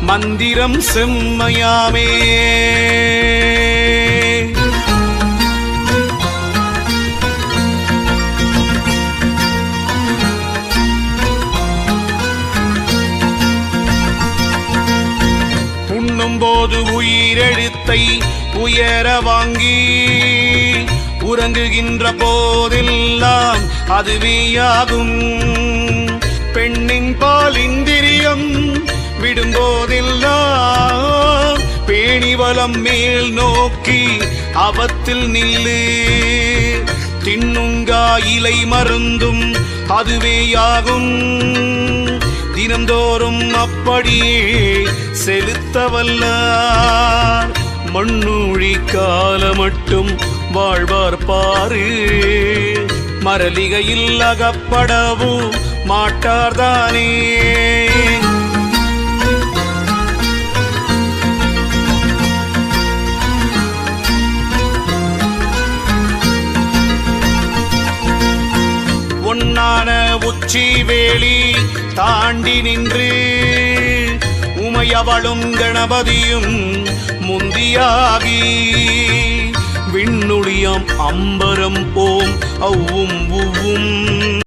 மந்திரம் செம்மையாமே. போது உயிரெழுத்தை உயர வாங்கி உறங்குகின்ற போதெல்லாம் அதுவேயாகும். பெண்ணின் பால் இந்திரியம் பேணிவலம் மேல் நோக்கி அவத்தில் நில்லு. தின்னுங்கா இலை மருந்தும் அதுவேயாகும். தினந்தோறும் அப்படியே செலுத்த செலுத்தவல்லார். மண்ணூழி கால மட்டும் வாழ்வார் பாரு. மரலிகையில் அகப்படவும் மாட்டார்தானே. உச்சி வேலி தாண்டி நின்று உமையவளும் கணபதியும் முந்தியாகி. விண்ணுளியம் அம்பரம் போம் அவ்வும் உவ்வும்.